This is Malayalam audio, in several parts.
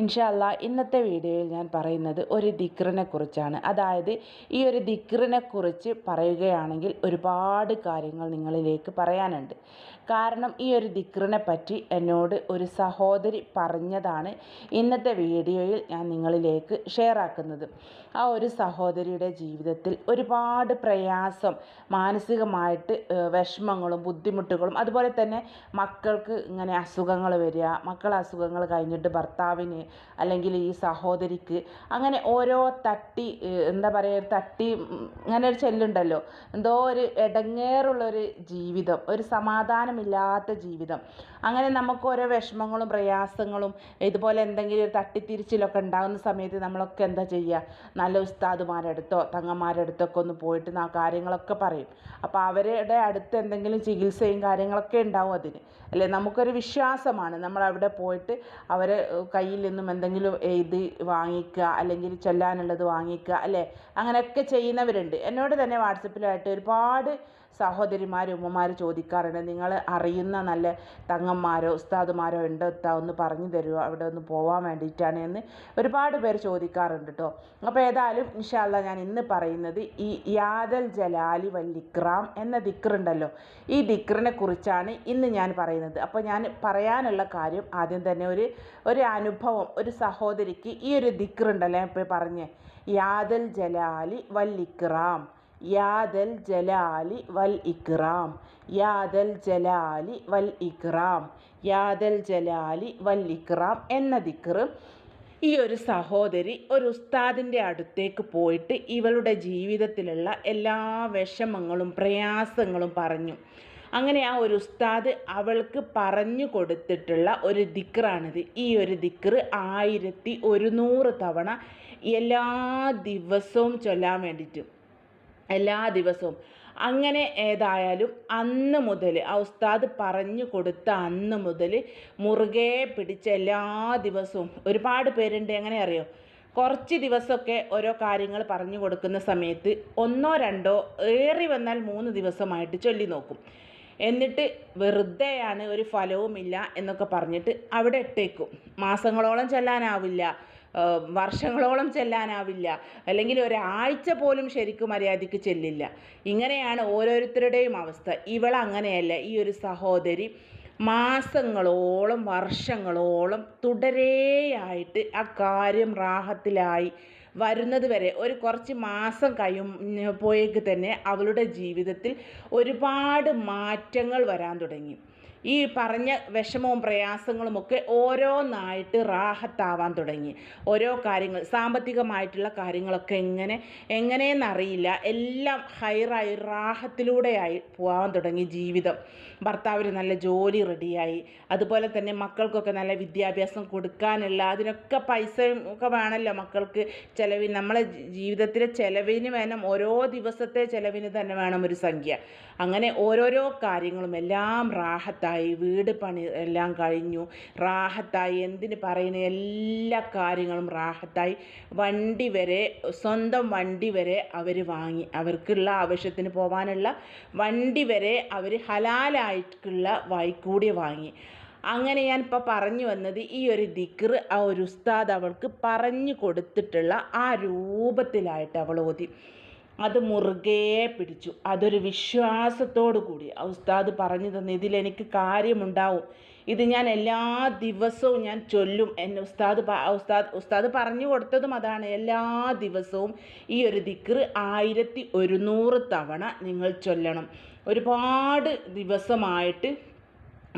ഇൻഷാല്ല ഇന്നത്തെ വീഡിയോയിൽ ഞാൻ പറയുന്നത് ഒരു ദിക്റിനെ കുറിച്ചാണ്. അതായത് ഈ ഒരു ദിക്റിനെ കുറിച്ച് പറയുകയാണെങ്കിൽ ഒരുപാട് കാര്യങ്ങൾ നിങ്ങളിലേക്ക് പറയാനുണ്ട്. കാരണം ഈ ഒരു ദിക്റിനെ പറ്റി എന്നോട് ഒരു സഹോദരി പറഞ്ഞതാണ് ഇന്നത്തെ വീഡിയോയിൽ ഞാൻ നിങ്ങളിലേക്ക് ഷെയർ ആക്കുന്നത്. ആ ഒരു സഹോദരിയുടെ ജീവിതത്തിൽ ഒരുപാട് പ്രയാസം മാനസികമായിട്ട് വിഷമങ്ങളും ബുദ്ധിമുട്ടുകളും അതുപോലെ തന്നെ മക്കൾക്ക് ഇങ്ങനെ അസുഖങ്ങൾ വരിക മക്കൾ അസുഖങ്ങൾ കഴിഞ്ഞിട്ട് ഭർത്താവിന് അല്ലെങ്കിൽ ഈ സഹോദരിക്ക് അങ്ങനെ ഓരോ തട്ടി എന്താ പറയുക തട്ടി അങ്ങനെ ഒരു ചെല്ലുണ്ടല്ലോ. എന്തോ ഒരു ഇടങ്ങേറുള്ളൊരു ജീവിതം ഒരു സമാധാനമില്ലാത്ത ജീവിതം. അങ്ങനെ നമുക്ക് ഓരോ വിഷമങ്ങളും പ്രയാസങ്ങളും ഇതുപോലെ എന്തെങ്കിലും ഒരു തട്ടിത്തിരിച്ചിലൊക്കെ ഉണ്ടാകുന്ന സമയത്ത് നമ്മളൊക്കെ എന്താ ചെയ്യുക? നല്ല ഉസ്താദുമാരുടെ അടുത്തോ തങ്ങന്മാരുടെ അടുത്തൊക്കെ ഒന്ന് പോയിട്ട് ആ കാര്യങ്ങളൊക്കെ പറയും. അപ്പോൾ അവരുടെ അടുത്ത് എന്തെങ്കിലും ചികിത്സയും കാര്യങ്ങളൊക്കെ ഉണ്ടാവും അതിന്. അല്ലേ? നമുക്കൊരു വിശ്വാസമാണ്. നമ്മൾ അവിടെ പോയിട്ട് അവരെ കയ്യിൽ നിന്നും എന്തെങ്കിലും എഴുതി വാങ്ങിക്കുക അല്ലെങ്കിൽ ചൊല്ലാനുള്ളത് വാങ്ങിക്കുക അല്ലേ? അങ്ങനെയൊക്കെ ചെയ്യുന്നവരുണ്ട്. എന്നോട് തന്നെ വാട്സപ്പിലായിട്ട് ഒരുപാട് സഹോദരിമാരും ഉമ്മമാരും ചോദിക്കാറുണ്ട് നിങ്ങൾ അറിയുന്ന നല്ല തങ്ങന്മാരോ ഉസ്താദുമാരോ ഉണ്ടോ? ഉസ്താ ഒന്ന് പറഞ്ഞു തരുമോ അവിടെ ഒന്ന് പോകാൻ വേണ്ടിയിട്ടാണ് എന്ന് ഒരുപാട് പേര് ചോദിക്കാറുണ്ട് കേട്ടോ അപ്പോൾ ഏതായാലും ഇൻഷാല്ല ഞാൻ ഇന്ന് പറയുന്നത് ഈ യാദൽ ജലാലി വല്ലിക്രാം എന്ന ദിക്റുണ്ടല്ലോ ഈ ദിക്റിനെ കുറിച്ചാണ് ഇന്ന് ഞാൻ പറയുന്നത്. അപ്പോൾ ഞാൻ പറയാനുള്ള കാര്യം ആദ്യം തന്നെ ഒരു ഒരു അനുഭവം ഒരു സഹോദരിക്ക് ഈ ഒരു ദിക്റുണ്ടല്ലോ ഇപ്പോൾ പറഞ്ഞേ യാദൽ ജലാലി വല്ലിക്രാം യാദൽ ജലാലി വൽ ഇക്റാം. യാദൽ ജലാലി വൽ ഇക്റാം. യാദൽ ജലാലി വൽ ഇക്റാം എന്ന ദിക്റ് ഈ ഒരു സഹോദരി ഒരു ഉസ്താദിന്റെ അടുത്തേക്ക് പോയിട്ട് ഇവളുടെ ജീവിതത്തിലുള്ള എല്ലാ വിഷമങ്ങളും പ്രയാസങ്ങളും പറഞ്ഞു. അങ്ങനെ ആ ഒരു ഉസ്താദ് അവൾക്ക് പറഞ്ഞു കൊടുത്തിട്ടുള്ള ഒരു ദിക്റാണിത്. ഈ ഒരു ദിക്റ് ആയിരത്തി ഒരുന്നൂറ് തവണ എല്ലാ ദിവസവും ചൊല്ലാൻ വേണ്ടിയിട്ട്. എല്ലാ ദിവസവും. അങ്ങനെ ഏതായാലും അന്ന് മുതൽ ആ ഉസ്താദ് പറഞ്ഞു കൊടുത്ത അന്ന് മുതൽ മുറുകെ പിടിച്ച എല്ലാ ദിവസവും ഒരുപാട് പേരുണ്ട് എങ്ങനെ അറിയോ കുറച്ച് ദിവസമൊക്കെ ഓരോ കാര്യങ്ങൾ പറഞ്ഞു കൊടുക്കുന്ന സമയത്ത് ഒന്നോ രണ്ടോ ഏറി വന്നാൽ മൂന്ന് ദിവസമായിട്ട് ചൊല്ലി നോക്കും. എന്നിട്ട് വെറുതെയാണ് ഒരു ഫലവുമില്ല എന്നൊക്കെ പറഞ്ഞിട്ട് അവിടെ ഇട്ടേക്കും. മാസങ്ങളോളം ചെല്ലാനാവില്ല. വർഷങ്ങളോളം ചെല്ലാനാവില്ല. അല്ലെങ്കിൽ ഒരാഴ്ച പോലും ശരിക്കും മര്യാദയ്ക്ക് ചെല്ലില്ല. ഇങ്ങനെയാണ് ഓരോരുത്തരുടെയും അവസ്ഥ. ഇവൾ അങ്ങനെയല്ല. ഈ ഒരു സഹോദരി മാസങ്ങളോളം വർഷങ്ങളോളം തുടരെയായിട്ട് ആ കാര്യം റാഹത്തിലായി വരുന്നത് വരെ ഒരു കുറച്ച് മാസം കഴിയുമ്പോഴേക്ക് തന്നെ അവളുടെ ജീവിതത്തിൽ ഒരുപാട് മാറ്റങ്ങൾ വരാൻ തുടങ്ങി. ഈ പറഞ്ഞ വിഷമവും പ്രയാസങ്ങളും ഒക്കെ ഓരോന്നായിട്ട് റാഹത്താവാൻ തുടങ്ങി. ഓരോ കാര്യങ്ങൾ സാമ്പത്തികമായിട്ടുള്ള കാര്യങ്ങളൊക്കെ എങ്ങനെ എങ്ങനെയെന്നറിയില്ല എല്ലാം ഹൈറായി റാഹത്തിലൂടെയായി പോകാൻ തുടങ്ങി ജീവിതം. ഭർത്താവിന് നല്ല ജോലി റെഡിയായി. അതുപോലെ തന്നെ മക്കൾക്കൊക്കെ നല്ല വിദ്യാഭ്യാസം കൊടുക്കാനുള്ള അതിനൊക്കെ പൈസയും ഒക്കെ വേണമല്ലോ മക്കൾക്ക്. ചിലവിന് നമ്മളെ ജീവിതത്തിലെ ചിലവിന് വേണം. ഓരോ ദിവസത്തെ ചിലവിന് തന്നെ വേണം ഒരു സംഖ്യ. അങ്ങനെ ഓരോരോ കാര്യങ്ങളും എല്ലാം റാഹത്തായി വീട് പണി എല്ലാം കഴിഞ്ഞു. റാഹത്തായി എന്തിന് പറയുന്ന എല്ലാ കാര്യങ്ങളും റാഹത്തായി. വണ്ടി വരെ സ്വന്തം വണ്ടി വരെ അവർ വാങ്ങി. അവർക്കുള്ള ആവശ്യത്തിന് പോകാനുള്ള വണ്ടി വരെ അവർ ഹലാലായിട്ടുള്ള വൈക്കൂടി വാങ്ങി. അങ്ങനെ ഞാൻ ഇപ്പോൾ പറഞ്ഞു വന്നത് ഈ ഒരു ദിക്ർ ആ ഒരു ഉസ്താദ് അവൾക്ക് പറഞ്ഞു കൊടുത്തിട്ടുള്ള ആ രൂപത്തിലായിട്ട് അവൾ ഓതി. അത് മുറുകെ പിടിച്ചു. അതൊരു വിശ്വാസത്തോടു കൂടി. ഉസ്താദ് പറഞ്ഞു തന്നു ഇതിലെനിക്ക് കാര്യമുണ്ടാവും. ഇത് ഞാൻ എല്ലാ ദിവസവും ഞാൻ ചൊല്ലും. എന്നെ ഉസ്താദ് ഉസ്താദ് ഉസ്താദ് പറഞ്ഞു കൊടുത്തതും അതാണ്. എല്ലാ ദിവസവും ഈ ഒരു ദിക്ർ ആയിരത്തി ഒരുന്നൂറ് തവണ നിങ്ങൾ ചൊല്ലണം. ഒരുപാട് ദിവസമായിട്ട്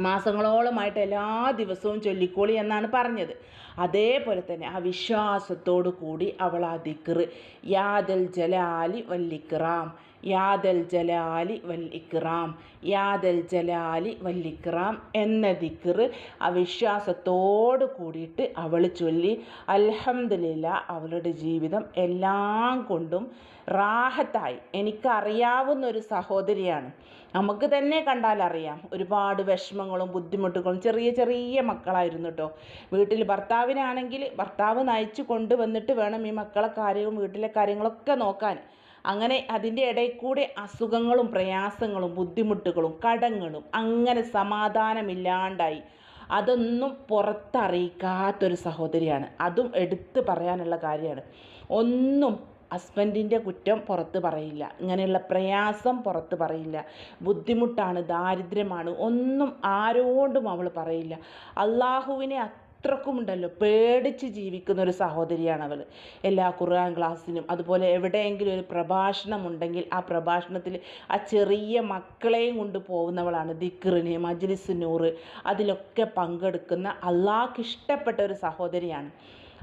മാസങ്ങളോളമായിട്ട് എല്ലാ ദിവസവും ചൊല്ലിക്കോളി എന്നാണ് പറഞ്ഞത്. അതേപോലെ തന്നെ ആ വിശ്വാസത്തോടു കൂടി അവൾ ആ ദിക്റ് യാദൽ ജലാലി വല്ലിക്റാം യാദൽ ജലാലി വല്ലിക്റാം യാദൽ ജലാലി വല്ലിക്റാം എന്ന ദിക്റ് ആ വിശ്വാസത്തോട് കൂടിയിട്ട് അവൾ ചൊല്ലി. അലഹമ്മദില്ല അവളുടെ ജീവിതം എല്ലാം കൊണ്ടും റാഹത്തായി. എനിക്കറിയാവുന്ന ഒരു സഹോദരിയാണ്. നമുക്ക് തന്നെ കണ്ടാൽ അറിയാം. ഒരുപാട് വിഷമങ്ങളും ബുദ്ധിമുട്ടുകളും ചെറിയ ചെറിയ മക്കളായിരുന്നു കേട്ടോ വീട്ടിൽ ഭർത്താവിനാണെങ്കിൽ ഭർത്താവ് നയിച്ചു കൊണ്ടുവന്നിട്ട് വേണം ഈ മക്കളെ കാര്യവും വീട്ടിലെ കാര്യങ്ങളൊക്കെ നോക്കാൻ. അങ്ങനെ അതിന്റെ ഇടയിൽ കൂടെ അസുഖങ്ങളും പ്രയാസങ്ങളും ബുദ്ധിമുട്ടുകളും കടങ്ങളും അങ്ങനെ സമാധാനമില്ലാണ്ടായി. അതൊന്നും പുറത്തറിയിക്കാത്തൊരു സഹോദരിയാണ്. അതും എടുത്തു പറയാനുള്ള കാര്യമാണ്. ഒന്നും ഹസ്ബൻഡിന്റെ കുറ്റം പുറത്ത് പറയില്ല. ഇങ്ങനെയുള്ള പ്രയാസം പുറത്ത് പറയില്ല. ബുദ്ധിമുട്ടാണ് ദാരിദ്ര്യമാണ് ഒന്നും ആരോടും അവൾ പറയില്ല. അള്ളാഹുവിനെ അത്രക്കുമുണ്ടല്ലോ പേടിച്ച് ജീവിക്കുന്ന ഒരു സഹോദരിയാണ് അവൾ. എല്ലാ ഖുർആൻ ക്ലാസ്സിനും അതുപോലെ എവിടെയെങ്കിലും ഒരു പ്രഭാഷണം ഉണ്ടെങ്കിൽ ആ പ്രഭാഷണത്തിൽ ആ ചെറിയ മക്കളെയും കൊണ്ട് പോകുന്നവളാണ് ദിക്റിന് മജ്ലിസ് നൂറ്. അതിലൊക്കെ പങ്കെടുക്കുന്ന അള്ളാഹ്ക്ക് ഇഷ്ടപ്പെട്ട ഒരു സഹോദരിയാണ്.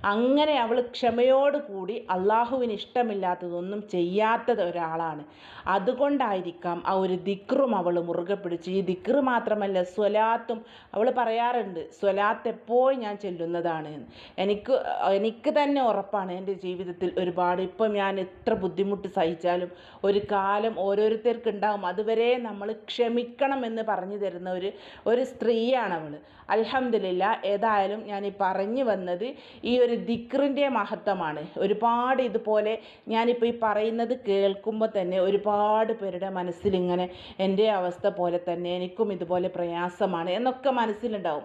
അങ്ങനെ അവൾ ക്ഷമയോടുകൂടി അള്ളാഹുവിന് ഇഷ്ടമില്ലാത്തതൊന്നും ചെയ്യാത്തത് ഒരാളാണ്. അതുകൊണ്ടായിരിക്കാം ആ ഒരു ദിക്റും അവൾ മുറുകെ പിടിച്ച്. ഈ ദിക്റ് മാത്രമല്ല സ്വലാത്തും അവൾ പറയാറുണ്ട് സ്വലാത്ത് എപ്പോഴും ഞാൻ ചെല്ലുന്നതാണ്. എനിക്ക് എനിക്ക് തന്നെ ഉറപ്പാണ് എന്റെ ജീവിതത്തിൽ ഒരുപാട്. ഇപ്പം ഞാൻ എത്ര ബുദ്ധിമുട്ട് സഹിച്ചാലും ഒരു കാലം ഓരോരുത്തർക്ക് ഉണ്ടാവും അതുവരെ നമ്മൾ ക്ഷമിക്കണം എന്ന് പറഞ്ഞു തരുന്ന ഒരു ഒരു സ്ത്രീയാണ് അവൾ. അലഹമില്ല ഏതായാലും ഞാൻ ഈ പറഞ്ഞു വന്നത് ഈ ഒരു ദിക്റിന്റെ മഹത്വമാണ്. ഒരുപാട് ഇതുപോലെ ഞാനിപ്പോൾ ഈ പറയുന്നത് കേൾക്കുമ്പോൾ തന്നെ ഒരുപാട് പേരുടെ മനസ്സിലിങ്ങനെ എന്റെ അവസ്ഥ പോലെ തന്നെ എനിക്കും ഇതുപോലെ പ്രയാസമാണ് എന്നൊക്കെ മനസ്സിലുണ്ടാവും.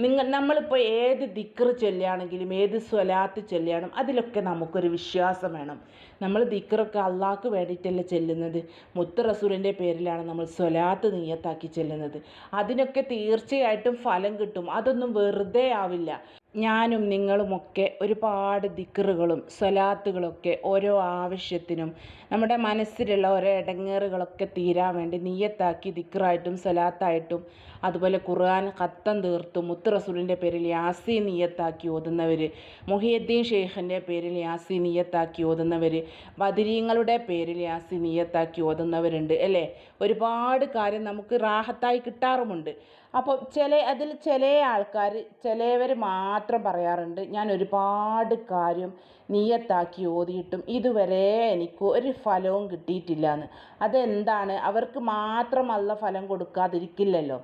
നിങ്ങൾ നമ്മളിപ്പോൾ ഏത് ദിക്റ് ചൊല്ലുകയാണെങ്കിലും ഏത് സ്വലാത്ത് ചൊല്ലുകയാണെങ്കിലും അതിലൊക്കെ നമുക്കൊരു വിശ്വാസം വേണം. നമ്മൾ ദിക്റൊക്കെ അള്ളാഹ്ക്ക് വേണ്ടിയിട്ടല്ല ചെല്ലുന്നത്. മുത്ത് റസൂലിന്റെ പേരിലാണ് നമ്മൾ സ്വലാത്ത് നീയത്താക്കി ചെല്ലുന്നത്. അതിനൊക്കെ തീർച്ചയായിട്ടും ഫലം കിട്ടും. അതൊന്നും വെറുതെ ആവില്ല. ഞാനും നിങ്ങളുമൊക്കെ ഒരുപാട് ദിക്റുകളും സ്വലാത്തുകളൊക്കെ ഓരോ ആവശ്യത്തിനും നമ്മുടെ മനസ്സിലുള്ള ഓരോ ഇടങ്ങേറുകളൊക്കെ തീരാൻ വേണ്ടി നീയത്താക്കി ദിക്റായിട്ടും സ്വലാത്തായിട്ടും അതുപോലെ ഖുർആൻ ഖത്തം തീർത്തും മുത്ത് റസൂലിന്റെ പേരിൽ യാസി നീയത്താക്കി ഓതുന്നവർ മുഹിയദ്ദീൻ ഷെയ്ഖിന്റെ പേരിൽ യാസി നീയത്താക്കി ഓതുന്നവർ ബദിരീങ്ങളുടെ പേരിൽ യാസി നീയത്താക്കി ഓതുന്നവരുണ്ട് അല്ലേ? ഒരുപാട് കാര്യം നമുക്ക് റാഹത്തായി കിട്ടാറുമുണ്ട്. അപ്പോൾ ചില അതിൽ ചില ആൾക്കാർ ചിലവർ മാത്രം പറയാറുണ്ട് ഞാൻ ഒരുപാട് കാര്യം നീയത്താക്കി ഓതിയിട്ടും ഇതുവരെ എനിക്ക് ഒരു ഫലവും കിട്ടിയിട്ടില്ല എന്ന് അതെന്താണ്? അവർക്ക് മാത്രമല്ല ഫലം കൊടുക്കാതിരിക്കില്ലല്ലോ.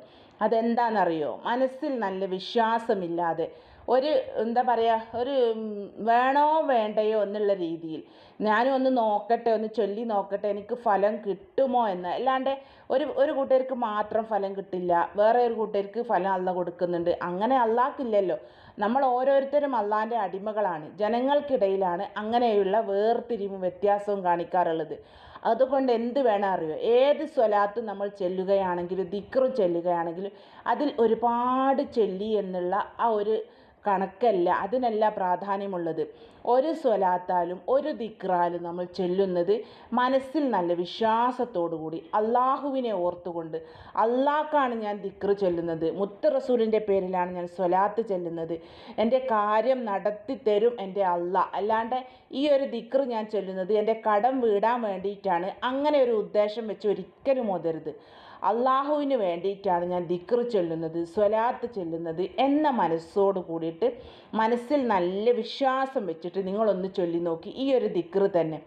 അതെന്താണെന്നറിയോ മനസ്സിൽ നല്ല വിശ്വാസമില്ലാതെ ഒരു എന്താ പറയുക ഒരു വേണോ വേണ്ടയോ എന്നുള്ള രീതിയിൽ ഞാനും ഒന്ന് നോക്കട്ടെ ഒന്ന് ചൊല്ലി നോക്കട്ടെ എനിക്ക് ഫലം കിട്ടുമോ എന്ന്. അല്ലാണ്ട് ഒരു ഒരു കൂട്ടർക്ക് മാത്രം ഫലം കിട്ടില്ല വേറെ ഒരു കൂട്ടർക്ക് ഫലം അല്ല കൊടുക്കുന്നുണ്ട്. അങ്ങനെ അല്ലാക്കില്ലല്ലോ നമ്മൾ ഓരോരുത്തരും അള്ളാന്റെ അടിമകളാണ്. ജനങ്ങൾക്കിടയിലാണ് അങ്ങനെയുള്ള വേർതിരിവും വ്യത്യാസവും കാണിക്കാറുള്ളത്. അതുകൊണ്ട് എന്ത് വേണം അറിയോ? ഏത് സ്വലാത്ത് നമ്മൾ ചെല്ലുകയാണെങ്കിലും ദിക്റ് ചെല്ലുകയാണെങ്കിലും അതിൽ ഒരുപാട് ചൊല്ലി എന്നുള്ള ആ ഒരു കണക്കല്ല അതിനല്ല പ്രാധാന്യമുള്ളത്. ഒരു സ്വലാത്താലും ഒരു ദിക്റാലും നമ്മൾ ചൊല്ലുന്നത് മനസ്സിൽ നല്ല വിശ്വാസത്തോടു കൂടി അള്ളാഹുവിനെ ഓർത്തുകൊണ്ട്. അള്ളാഹ്ക്കാണ് ഞാൻ ദിക്ർ ചൊല്ലുന്നത്. മുത്ത റസൂലിന്റെ പേരിലാണ് ഞാൻ സ്വലാത്ത് ചൊല്ലുന്നത്. എന്റെ കാര്യം നടത്തി തരും എന്റെ അള്ളാഹ് അല്ലാണ്ട് ഈ ഒരു ദിക്ർ ഞാൻ ചൊല്ലുന്നത് എന്റെ കടം വീടാൻ വേണ്ടിയിട്ടാണ്. അങ്ങനെ ഒരു ഉദ്ദേശം വെച്ച് ഒരിക്കലും ഓതരുത്. അള്ളാഹുവിന് വേണ്ടിയിട്ടാണ് ഞാൻ ദിക്റ് ചൊല്ലുന്നത് സ്വലാത്ത് ചൊല്ലുന്നത് എന്ന മനസ്സോട് കൂടിയിട്ട് മനസ്സിൽ നല്ല വിശ്വാസം വെച്ചിട്ട് നിങ്ങളൊന്ന് ചൊല്ലി നോക്കി. ഈ ഒരു ദിക്റ് തന്നെ.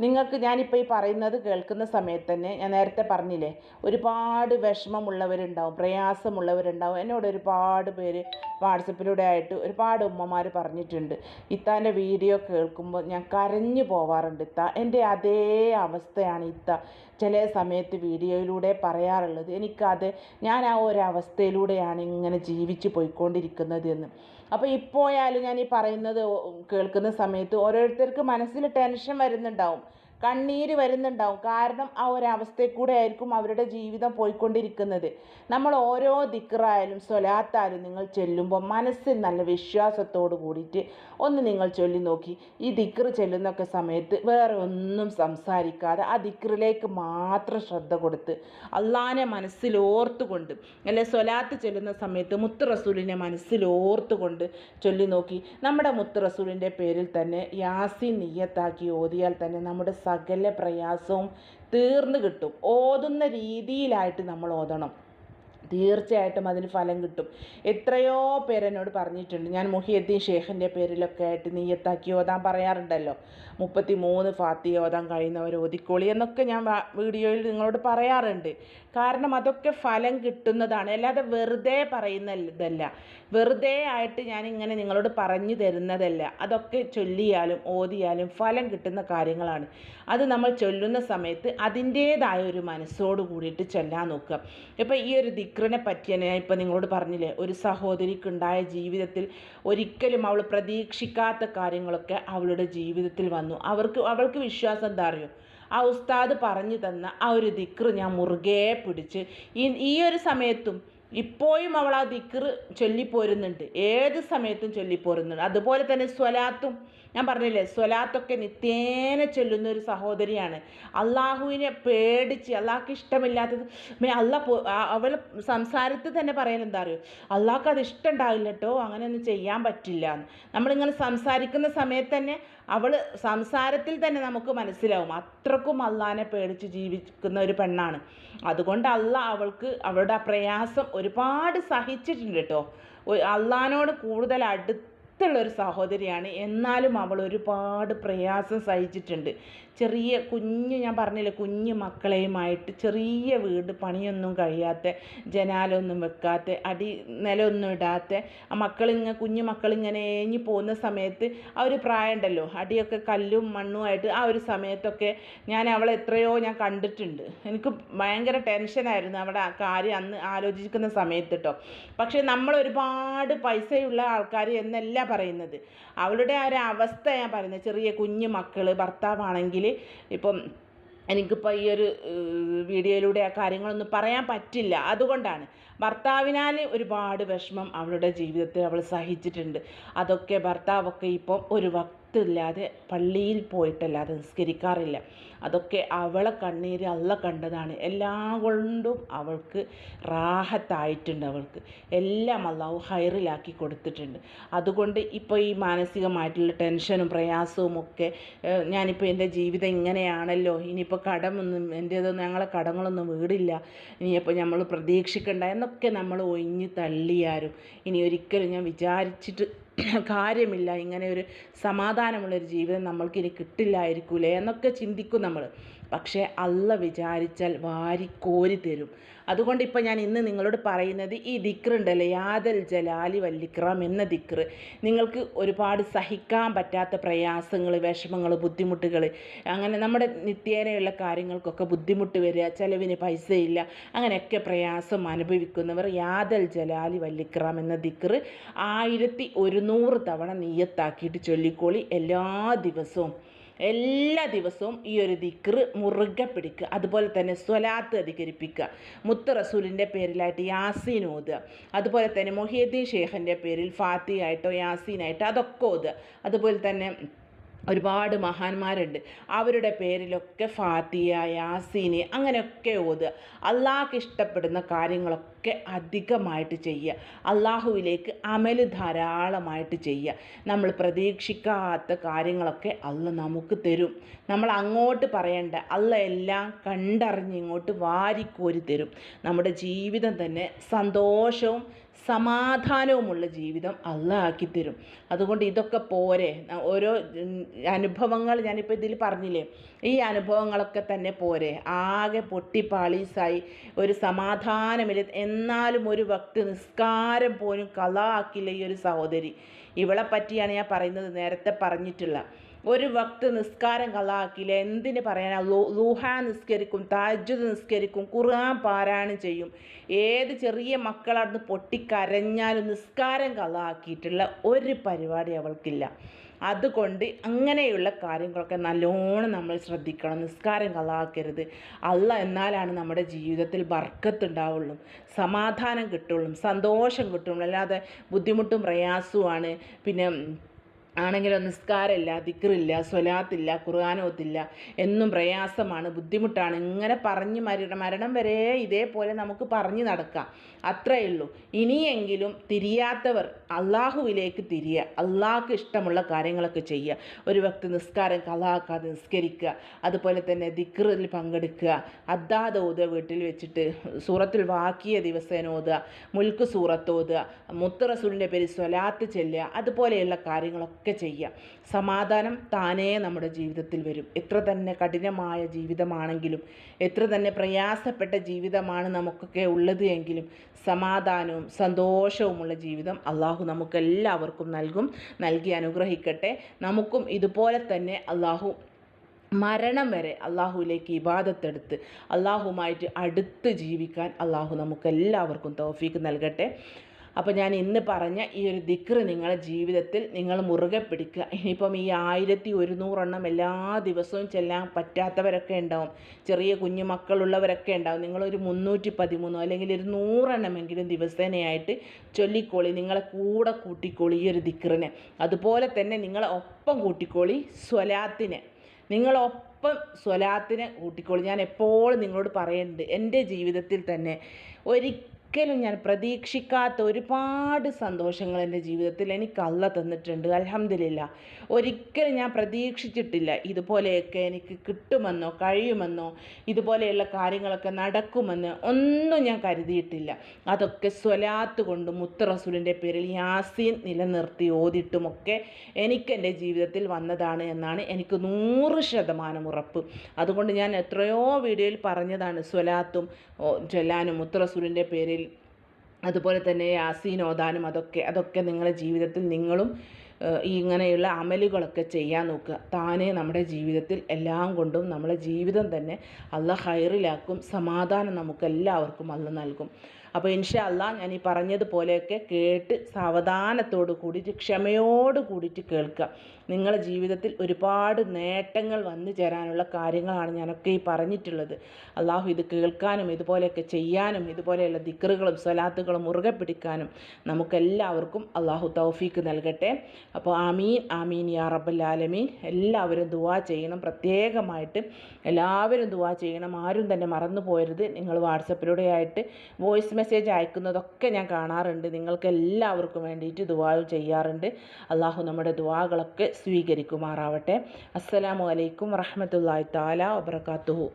നിങ്ങൾക്ക് ഞാനിപ്പോൾ ഈ പറയുന്നത് കേൾക്കുന്ന സമയത്ത് തന്നെ ഞാൻ നേരത്തെ പറഞ്ഞില്ലേ ഒരുപാട് വിഷമമുള്ളവരുണ്ടാവും പ്രയാസമുള്ളവരുണ്ടാവും. എന്നോട് ഒരുപാട് പേര് വാട്സപ്പിലൂടെ ആയിട്ട് ഒരുപാട് ഉമ്മമാർ പറഞ്ഞിട്ടുണ്ട്. ഇത്താന്റെ വീഡിയോ കേൾക്കുമ്പോൾ ഞാൻ കരഞ്ഞു പോവാറുണ്ട്. ഇത്ത എന്റെ അതേ അവസ്ഥയാണ് ഇത്ത. ചില സമയത്ത് വീഡിയോയിലൂടെ പറയാറുള്ളത് എനിക്കത് ഞാൻ ആ ഒരു ഇങ്ങനെ ജീവിച്ച് പോയിക്കൊണ്ടിരിക്കുന്നത് എന്ന്. അപ്പോൾ ഇപ്പോയാലും ഞാൻ ഈ പറയുന്നത് കേൾക്കുന്ന സമയത്ത് ഓരോരുത്തർക്ക് മനസ്സിൽ ടെൻഷൻ വരുന്നുണ്ടാവും. കണ്ണീര് വരുന്നുണ്ടാവും. കാരണം ആ ഒരു അവസ്ഥയിൽ കൂടെ ആയിരിക്കും അവരുടെ ജീവിതം പോയിക്കൊണ്ടിരിക്കുന്നത്. നമ്മൾ ഓരോ ദിക്റായാലും സ്വലാത്തായാലും നിങ്ങൾ ചെല്ലുമ്പോൾ മനസ്സിൽ നല്ല വിശ്വാസത്തോട് കൂടിയിട്ട് ഒന്ന് നിങ്ങൾ ചൊല്ലി നോക്കി. ഈ ദിക്റ് ചെല്ലുന്നൊക്കെ സമയത്ത് വേറെ ഒന്നും സംസാരിക്കാതെ ആ ദിക്റിലേക്ക് മാത്രം ശ്രദ്ധ കൊടുത്ത് അള്ളാനെ മനസ്സിൽ ഓർത്തുകൊണ്ട് അല്ലെ സ്വലാത്ത് ചെല്ലുന്ന സമയത്ത് മുത്ത് റസൂലിനെ മനസ്സിൽ ഓർത്തുകൊണ്ട് ചൊല്ലി നോക്കി. നമ്മുടെ മുത്ത് റസൂലിന്റെ പേരിൽ തന്നെ യാസി നിയ്യത്താക്കി ഓതിയാൽ തന്നെ നമ്മുടെ സകല പ്രയാസവും തീർന്നു കിട്ടും. ഓതുന്ന രീതിയിലായിട്ട് നമ്മൾ ഓതണം. തീർച്ചയായിട്ടും അതിന് ഫലം കിട്ടും. എത്രയോ പേരെന്നോട് പറഞ്ഞിട്ടുണ്ട്. ഞാൻ മുഹിയദ്ദീൻ ഷേഖിന്റെ പേരിലൊക്കെ ആയിട്ട് നീയത്താക്കി ഓതാൻ പറയാറുണ്ടല്ലോ. മുപ്പത്തി മൂന്ന് ഫാത്തി ഓതാൻ കഴിയുന്നവർ ഓതിക്കോളി എന്നൊക്കെ ഞാൻ വീഡിയോയിൽ നിങ്ങളോട് പറയാറുണ്ട്. കാരണം അതൊക്കെ ഫലം കിട്ടുന്നതാണ്. അല്ലാതെ വെറുതെ പറയുന്നതല്ല. വെറുതെ ആയിട്ട് ഞാൻ ഇങ്ങനെ നിങ്ങളോട് പറഞ്ഞു തരുന്നതല്ല. അതൊക്കെ ചൊല്ലിയാലും ഓതിയാലും ഫലം കിട്ടുന്ന കാര്യങ്ങളാണ്. അത് നമ്മൾ ചൊല്ലുന്ന സമയത്ത് അതിന്റേതായ ഒരു മനസ്സോട് കൂടിയിട്ട് ചൊല്ലാൻ നോക്കുക. ഇപ്പം ഈ ഒരു ദിക്റിനെ പറ്റിയ ഞാൻ ഇപ്പം നിങ്ങളോട് പറഞ്ഞില്ലേ ഒരു സഹോദരിക്കുണ്ടായ ജീവിതത്തിൽ ഒരിക്കലും അവൾ പ്രതീക്ഷിക്കാത്ത കാര്യങ്ങളൊക്കെ അവളുടെ ജീവിതത്തിൽ വന്നു. അവർക്ക് അവൾക്ക് വിശ്വാസം എന്താ അറിയോ? ആ ഉസ്താദ് പറഞ്ഞു തന്ന ആ ഒരു ദിക്റ് ഞാൻ മുറുകെ പിടിച്ച് ഈ ഈ ഒരു സമയത്തും ഇപ്പോഴും അവൾ ആ ദിക്റ് ചൊല്ലിപ്പോരുന്നുണ്ട്. ഏത് സമയത്തും ചൊല്ലിപ്പോരുന്നുണ്ട്. അതുപോലെ തന്നെ സ്വലാത്തും ഞാൻ പറഞ്ഞില്ലേ സ്വലാത്തൊക്കെ നിത്യേന ചൊല്ലുന്ന ഒരു സഹോദരിയാണ്. അള്ളാഹുവിനെ പേടിച്ച് അള്ളാഹ്ക്ക് ഇഷ്ടമില്ലാത്തത് അള്ളാഹ് അവൾ സംസാരത്തിൽ തന്നെ പറയുന്നത് എന്താ അറിയോ? അള്ളാഹ്ക്ക് അത് ഇഷ്ടം ഉണ്ടാവില്ല കേട്ടോ അങ്ങനെയൊന്നും ചെയ്യാൻ പറ്റില്ല നമ്മളിങ്ങനെ സംസാരിക്കുന്ന സമയത്ത് തന്നെ അവൾ സംസാരത്തിൽ തന്നെ നമുക്ക് മനസ്സിലാവും. അത്രക്കും അള്ളാഹിനെ പേടിച്ച് ജീവിക്കുന്ന ഒരു പെണ്ണാണ്. അതുകൊണ്ട് അല്ല അവൾക്ക് അവളുടെ പ്രയാസം ഒരുപാട് സഹിച്ചിട്ടുണ്ട് കേട്ടോ അള്ളഹാനോട് കൂടുതൽ അടുത്ത് അടുത്തുള്ളൊരു സഹോദരിയാണ്. എന്നാലും അവൾ ഒരുപാട് പ്രയാസം സഹിച്ചിട്ടുണ്ട്. ചെറിയ കുഞ്ഞ് ഞാൻ പറഞ്ഞില്ലേ കുഞ്ഞ് മക്കളെയുമായിട്ട് ചെറിയ വീട് പണിയൊന്നും കഴിയാത്ത ജനാലൊന്നും വെക്കാത്ത അടി നിലമൊന്നും ഇടാത്ത ആ മക്കളിങ്ങനെ കുഞ്ഞു മക്കളിങ്ങനെ ഏഞ്ഞു പോകുന്ന സമയത്ത് ആ ഒരു പ്രായമുണ്ടല്ലോ അടിയൊക്കെ കല്ലും മണ്ണുമായിട്ട് ആ ഒരു സമയത്തൊക്കെ ഞാൻ അവളെ എത്രയോ ഞാൻ കണ്ടിട്ടുണ്ട്. എനിക്ക് ഭയങ്കര ടെൻഷനായിരുന്നു അവിടെ ആ കാര്യം അന്ന് ആലോചിക്കുന്ന സമയത്ത് കേട്ടോ പക്ഷേ നമ്മൾ ഒരുപാട് പൈസയുള്ള ആൾക്കാർ എന്നല്ല പറയുന്നത്. അവളുടെ ആ ഒരു അവസ്ഥ ഞാൻ പറയുന്നത് ചെറിയ കുഞ്ഞു മക്കൾ ഭർത്താവാണെങ്കിൽ ഇപ്പം എനിക്കിപ്പോൾ ഈ ഒരു വീഡിയോയിലൂടെ ആ കാര്യങ്ങളൊന്നും പറയാൻ പറ്റില്ല. അതുകൊണ്ടാണ് ഭർത്താവിനാൽ ഒരുപാട് വിഷമം അവളുടെ ജീവിതത്തിൽ അവൾ സഹിച്ചിട്ടുണ്ട്. അതൊക്കെ ഭർത്താവൊക്കെ ഇപ്പം ഒരു വക്തില്ലാതെ പള്ളിയിൽ പോയിട്ടല്ലാതെ നിസ്കരിക്കാറില്ല. അതൊക്കെ അവളെ കണ്ണീര് അള്ള കണ്ടതാണ്. എല്ലാം കൊണ്ടും അവൾക്ക് റാഹത്തായിട്ടുണ്ട് അവൾക്ക്. എല്ലാം അള്ളാഹു ഹൈറിലാക്കി കൊടുത്തിട്ടുണ്ട്. അതുകൊണ്ട് ഇപ്പോൾ ഈ മാനസികമായിട്ടുള്ള ടെൻഷനും പ്രയാസവും ഒക്കെ ഞാനിപ്പോൾ എന്റെ ജീവിതം ഇങ്ങനെയാണല്ലോ. ഇനിയിപ്പോൾ കടമൊന്നും എന്റേതൊന്നും ഞങ്ങളെ കടങ്ങളൊന്നും വീടില്ല. ഇനിയിപ്പോൾ നമ്മൾ പ്രതീക്ഷിക്കണ്ട എന്നൊക്കെ നമ്മൾ ഒഴിഞ്ഞ് തള്ളിയാരും ഇനി ഒരിക്കലും ഞാൻ വിചാരിച്ചിട്ട് കാര്യമില്ല. ഇങ്ങനെ ഒരു സമാധാനമുള്ളൊരു ജീവിതം നമ്മൾക്കിനി കിട്ടില്ലായിരിക്കൂലേ എന്നൊക്കെ ചിന്തിക്കും നമ്മൾ പക്ഷേ അല്ല വിചാരിച്ചാൽ വാരിക്കോരി തരും. അതുകൊണ്ട് ഇപ്പോൾ ഞാൻ ഇന്ന് നിങ്ങളോട് പറയുന്നത് ഈ ദിക്റുണ്ടല്ലോ? യാദൽ ജലാലി വല്ലിക്രം എന്ന ദിക്റ്. നിങ്ങൾക്ക് ഒരുപാട് സഹിക്കാൻ പറ്റാത്ത പ്രയാസങ്ങൾ വിഷമങ്ങൾ ബുദ്ധിമുട്ടുകൾ അങ്ങനെ നമ്മുടെ നിത്യേനയുള്ള കാര്യങ്ങൾക്കൊക്കെ ബുദ്ധിമുട്ട് വരിക ചിലവിന് പൈസയില്ല. അങ്ങനെയൊക്കെ പ്രയാസം അനുഭവിക്കുന്നവർ യാദൽ ജലാലി വല്ലിക്രം എന്ന ദിക്റ് ആയിരത്തി ഒരുന്നൂറ് തവണ നീയത്താക്കിയിട്ട് ചൊല്ലിക്കോളി എല്ലാ ദിവസവും. എല്ലാ ദിവസവും ഈ ഒരു ദിക്ർ മുറുകെ പിടിക്കുക. അതുപോലെ തന്നെ സ്വലാത്ത് അധികരിപ്പിക്കുക. മുത്ത റസൂലിന്റെ പേരിലായിട്ട് യാസീൻ ഓതുക. അതുപോലെ തന്നെ മൊഹിയദ്ദീൻ ഷേഖിന്റെ പേരിൽ ഫാത്തിയായിട്ടോ യാസീനായിട്ടോ അതൊക്കെ ഓതുക. അതുപോലെ തന്നെ ഒരുപാട് മഹാന്മാരുണ്ട്. അവരുടെ പേരിലൊക്കെ ഫാത്തിയ യാസീന് അങ്ങനെയൊക്കെ ഓതുക. അള്ളാഹ്ക്ക് ഇഷ്ടപ്പെടുന്ന കാര്യങ്ങളൊക്കെ അധികമായിട്ട് ചെയ്യുക. അള്ളാഹുവിലേക്ക് അമൽ ധാരാളമായിട്ട് ചെയ്യുക. നമ്മൾ പ്രതീക്ഷിക്കാത്ത കാര്യങ്ങളൊക്കെ അള്ള നമുക്ക് തരും. നമ്മൾ അങ്ങോട്ട് പറയേണ്ട. അല്ല എല്ലാം കണ്ടറിഞ്ഞ് ഇങ്ങോട്ട് വാരിക്കോരി തരും. നമ്മുടെ ജീവിതം തന്നെ സന്തോഷവും സമാധാനവുമുള്ള ജീവിതം അല്ല ആക്കിത്തരും അതുകൊണ്ട് ഇതൊക്കെ പോരെ. ഓരോ അനുഭവങ്ങൾ ഞാനിപ്പോൾ ഇതിൽ പറഞ്ഞില്ലേ? ഈ അനുഭവങ്ങളൊക്കെ തന്നെ പോരെ. ആകെ പൊട്ടിപ്പാളീസായി ഒരു സമാധാനമില്ല. എന്നാലും ഒരു വക്ത് നിസ്കാരം പോലും കല ആക്കില്ല ഈ ഒരു സഹോദരി. ഇവളെ പറ്റിയാണ് ഞാൻ പറയുന്നത് നേരത്തെ പറഞ്ഞിട്ടുള്ള. ഒരു വക്ത് നിസ്കാരം കളാക്കില്ല എന്തിന് പറയാനാ? ലൂഹ നിസ്കരിക്കും താജ്ജുദ് നിസ്കരിക്കും ഖുർആൻ പാരായണം ചെയ്യും. ഏത് ചെറിയ മക്കളടുന്ന് പൊട്ടിക്കരഞ്ഞാലും നിസ്കാരം കളാക്കിയിട്ടുള്ള ഒരു പരിപാടി അവൾക്കില്ല. അതുകൊണ്ട് അങ്ങനെയുള്ള കാര്യങ്ങളൊക്കെ നല്ലോണം നമ്മൾ ശ്രദ്ധിക്കണം. നിസ്കാരം കളാക്കരുത് അല്ല എന്നാലാണ് നമ്മുടെ ജീവിതത്തിൽ ബർക്കത്തുണ്ടാവുള്ളൂ. സമാധാനം കിട്ടുള്ളൂ. സന്തോഷം കിട്ടുള്ളൂ. അല്ലാതെ ബുദ്ധിമുട്ടും പ്രയാസവുമാണ്. പിന്നെ ആണെങ്കിലോ നിസ്കാരമില്ല ദിക്റില്ല സ്വലാത്തില്ല ഖുർആാനോത്തില്ല എന്നും പ്രയാസമാണ് ബുദ്ധിമുട്ടാണ്. ഇങ്ങനെ പറഞ്ഞ് മരണം മരണം വരെ ഇതേപോലെ നമുക്ക് പറഞ്ഞു നടക്കാം. അത്രയേ ഉള്ളൂ. ഇനിയെങ്കിലും തിരിയാത്തവർ അള്ളാഹുവിലേക്ക് തിരിയുക അള്ളാഹ്ക്ക് ഇഷ്ടമുള്ള കാര്യങ്ങളൊക്കെ ചെയ്യുക. ഒരു വ്യക്തി നിസ്കാരം കലാക്കാതെ നിസ്കരിക്കുക അതുപോലെ തന്നെ ദിക്റിൽ പങ്കെടുക്കുക അദ്ദാദ് ഓതുക വീട്ടിൽ വെച്ചിട്ട് സൂറത്തിൽ വാക്കിയ ദിവസേന ഓതുക മുൽക്ക് സൂറത്ത് ഓതുക മുത്തറസൂലിന്റെ പേര് സ്വലാത്ത് ചെല്ലുക അതുപോലെയുള്ള കാര്യങ്ങളൊക്കെ ഒക്കെ ചെയ്യുക സമാധാനം താനേ നമ്മുടെ ജീവിതത്തിൽ വരും. എത്ര തന്നെ കഠിനമായ ജീവിതമാണെങ്കിലും എത്ര തന്നെ പ്രയാസപ്പെട്ട ജീവിതമാണ് നമുക്കൊക്കെ ഉള്ളത് എങ്കിലും സമാധാനവും സന്തോഷവുമുള്ള ജീവിതം അള്ളാഹു നമുക്കെല്ലാവർക്കും നൽകും നൽകി അനുഗ്രഹിക്കട്ടെ. നമുക്കും ഇതുപോലെ തന്നെ അള്ളാഹു മരണം വരെ അള്ളാഹുവിലേക്ക് ഇബാദത്തെടുത്ത് അള്ളാഹുമായിട്ട് അടുത്ത് ജീവിക്കാൻ അള്ളാഹു നമുക്കെല്ലാവർക്കും തൗഫീക്ക് നൽകട്ടെ. അപ്പോൾ ഞാൻ ഇന്ന് പറഞ്ഞ ഈ ഒരു ദിക്റ് നിങ്ങളുടെ ജീവിതത്തിൽ നിങ്ങൾ മുറുകെ പിടിക്കുക. ഇനിയിപ്പം ഈ ആയിരത്തി ഒരുന്നൂറെണ്ണം എല്ലാ ദിവസവും ചെല്ലാൻ പറ്റാത്തവരൊക്കെ ഉണ്ടാവും. ചെറിയ കുഞ്ഞു മക്കളുള്ളവരൊക്കെ ഉണ്ടാവും. നിങ്ങളൊരു മുന്നൂറ്റി പതിമൂന്നോ അല്ലെങ്കിൽ ഒരു നൂറെണ്ണമെങ്കിലും ദിവസേനയായിട്ട് ചൊല്ലിക്കോളി. നിങ്ങളെ കൂടെ കൂട്ടിക്കോളി ഈ ഒരു ദിക്റിനെ. അതുപോലെ തന്നെ നിങ്ങളെ ഒപ്പം കൂട്ടിക്കോളി സ്വലാത്തിനെ. നിങ്ങളൊപ്പം സ്വലാത്തിനെ കൂട്ടിക്കോളി. ഞാൻ എപ്പോഴും നിങ്ങളോട് പറയുന്നുണ്ട് എന്റെ ജീവിതത്തിൽ തന്നെ ഒരിക്കലും ഒരിക്കലും ഞാൻ പ്രതീക്ഷിക്കാത്ത ഒരുപാട് സന്തോഷങ്ങൾ എന്റെ ജീവിതത്തിൽ എനിക്ക് അല്ല തന്നിട്ടുണ്ട്. അലഹമില്ല ഒരിക്കലും ഞാൻ പ്രതീക്ഷിച്ചിട്ടില്ല ഇതുപോലെയൊക്കെ എനിക്ക് കിട്ടുമെന്നോ കഴിയുമെന്നോ ഇതുപോലെയുള്ള കാര്യങ്ങളൊക്കെ നടക്കുമെന്ന് ഒന്നും ഞാൻ കരുതിയിട്ടില്ല. അതൊക്കെ സ്വലാത്ത് കൊണ്ട് മുത്തറസൂലിന്റെ പേരിൽ യാസീൻ നിലനിർത്തി ഓതിട്ടുമൊക്കെ എനിക്ക് എന്റെ ജീവിതത്തിൽ വന്നതാണ് എന്നാണ് എനിക്ക് നൂറ് ശതമാനം ഉറപ്പ്. അതുകൊണ്ട് ഞാൻ എത്രയോ വീഡിയോയിൽ പറഞ്ഞതാണ് സ്വലാത്തും ചൊല്ലാനും മുത്തറസൂലിന്റെ പേരിൽ അതുപോലെ തന്നെ യാസീൻ ഓതാനും അതൊക്കെ അതൊക്കെ നിങ്ങളുടെ ജീവിതത്തിൽ നിങ്ങളും ഇങ്ങനെയുള്ള അമലുകളൊക്കെ ചെയ്യാൻ നോക്കുക. താനേ നമ്മുടെ ജീവിതത്തിൽ എല്ലാം കൊണ്ടും നമ്മളെ ജീവിതം തന്നെ അല്ല ഹൈറിലാക്കും സമാധാനം നമുക്ക് എല്ലാവർക്കും അല്ല നൽകും. അപ്പോൾ ഇൻഷാ അല്ല ഞാൻ ഈ പറഞ്ഞതുപോലെയൊക്കെ കേട്ട് സാവധാനത്തോട് കൂടിയിട്ട് ക്ഷമയോട് കൂടിയിട്ട് കേൾക്കുക. നിങ്ങളുടെ ജീവിതത്തിൽ ഒരുപാട് നേട്ടങ്ങൾ വന്നു ചേരാനുള്ള കാര്യങ്ങളാണ് ഞാനൊക്കെ ഈ പറഞ്ഞിട്ടുള്ളത്. അള്ളാഹു ഇത് കേൾക്കാനും ഇതുപോലെയൊക്കെ ചെയ്യാനും ഇതുപോലെയുള്ള ദിക്കറുകളും സ്വലാത്തുകളും മുറുകെ പിടിക്കാനും നമുക്കെല്ലാവർക്കും അള്ളാഹു തൗഫീക്ക് നൽകട്ടെ. അപ്പോൾ ആമീൻ ആമീൻ യാ റബ്ബൽ ആലമീൻ. എല്ലാവരും ദുവാ ചെയ്യണം. പ്രത്യേകമായിട്ട് എല്ലാവരും ദുവാ ചെയ്യണം. ആരും തന്നെ മറന്നു പോയരുത് നിങ്ങൾ വാട്സപ്പിലൂടെ ആയിട്ട് വോയിസ് മെസ്സേജ് അയക്കുന്നതൊക്കെ ഞാൻ കാണാറുണ്ട്. നിങ്ങൾക്ക് എല്ലാവർക്കും വേണ്ടിയിട്ട് ദുവാ ചെയ്യാറുണ്ട്. അള്ളാഹു നമ്മുടെ ദുവാകളൊക്കെ സ്വീകരിക്കുമാറാവട്ടെ. അസ്സലാമു അലൈക്കും വറഹമത്തല്ലാ താല വബർക്കാത്തുഹു